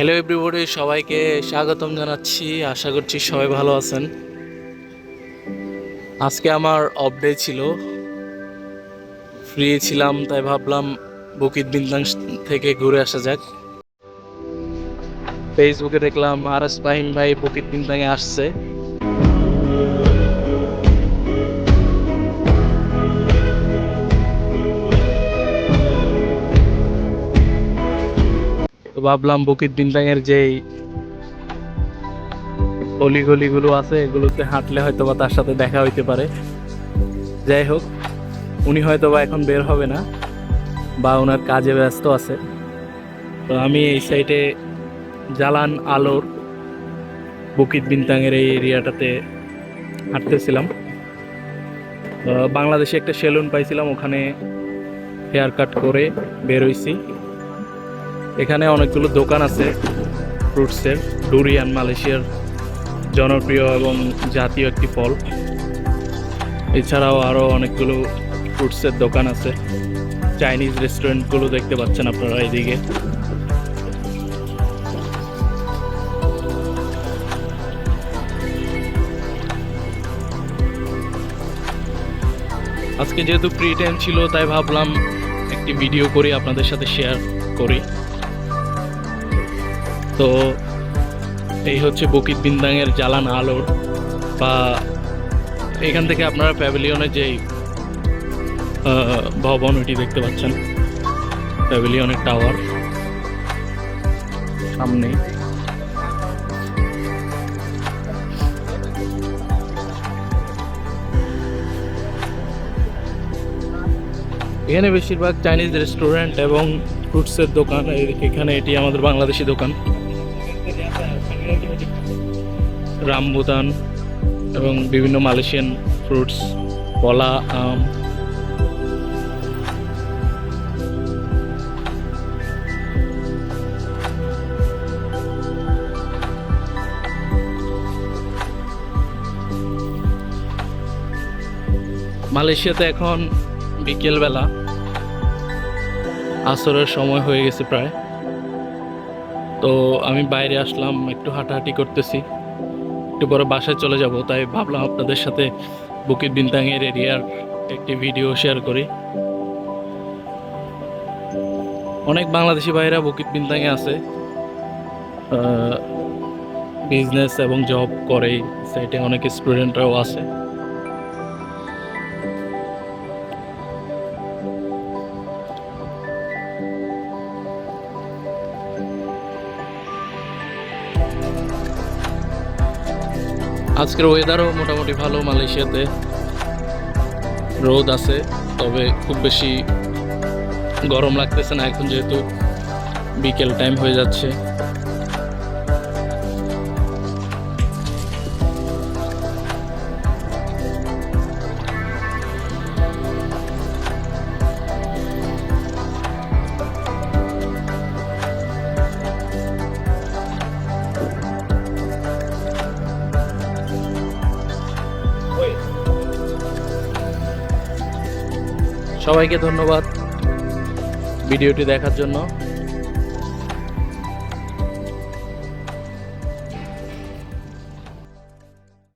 Hello everybody সবাইকে স্বাগতম জানাচ্ছি। আশা করছি সবাই ভালো আছেন। আজকে আমার অফ ডে ছিল। ফ্রি ছিলাম, তাই ভাবলাম বুকিত বিন্দাং থেকে ঘুরে আসা যাক। ফেসবুকে দেখলাম আর এস ভাই বুকিত বিন্দাঙে আসছে। ভাবলাম বুকিত বিন্দাঙের যেই অলিগলিগুলো আছে, এগুলোতে হাঁটলে হয়তো বা তার সাথে দেখা হইতে পারে। যাই হোক, উনি হয়তো বা এখন বের হবে না, বা ওনার কাজে ব্যস্ত আছে। তো আমি এই সাইডে জালান আলোর বুকিত বিন্তাঙের এই এরিয়াটাতে হাঁটতেছিলাম। বাংলাদেশে একটা সেলুন পাইছিলাম, ওখানে হেয়ার কাট করে বের হইছি। এখানে অনেকগুলো দোকান আছে ফ্রুটসের ডুরিয়ান মালয়েশিয়ার জনপ্রিয় এবং জাতীয় একটি ফল। এছাড়াও আরও অনেকগুলো ফ্রুটসের দোকান আছে। চাইনিজ রেস্টুরেন্টগুলো দেখতে পাচ্ছেন আপনারা এইদিকে আজকে যেহেতু ফ্রি টাইম ছিল, তাই ভাবলাম একটি ভিডিও করি, আপনাদের সাথে শেয়ার করি। তো এই হচ্ছে বকিত বিন্দাঙের জ্বালান আলোর বা এখান থেকে আপনারা প্যাভিলিয়নের যেই ভবন ওটি দেখতে পাচ্ছেন। প্যাভিলিয়নের টাওয়ার সামনেই এখানে বেশিরভাগ চাইনিজ রেস্টুরেন্ট এবং ফ্রুটসের দোকান এখানে এটি আমাদের বাংলাদেশি দোকান। রামবুতান এবং বিভিন্ন মালয়েশিয়ান ফ্রুটস কলা, আম। মালয়েশিয়াতে এখন বিকেলবেলা আসরের সময় হয়ে গেছে প্রায়। তো আমি বাইরে আসলাম, একটু হাঁটাহাঁটি করতেছি। একটু পরে বাসায় চলে যাব, তাই ভাবলাম আপনাদের সাথে বুকিট বিন্তাঙের এরিয়ার একটি ভিডিও শেয়ার করি। অনেক বাংলাদেশি ভাইরা বুকিট বিন্তাঙে আছে। বিজনেস এবং জব করে সাইটে অনেক স্টুডেন্টরাও আছে। আজকের ওয়েদারও মোটামুটি ভালো, মালয়েশিয়াতে রোদ আছে, তবে খুব বেশি গরম লাগতেছে না। এখন যেহেতু বিকেল টাইম হয়ে যাচ্ছে। সবাইকে ধন্যবাদ ভিডিওটি দেখার জন্য।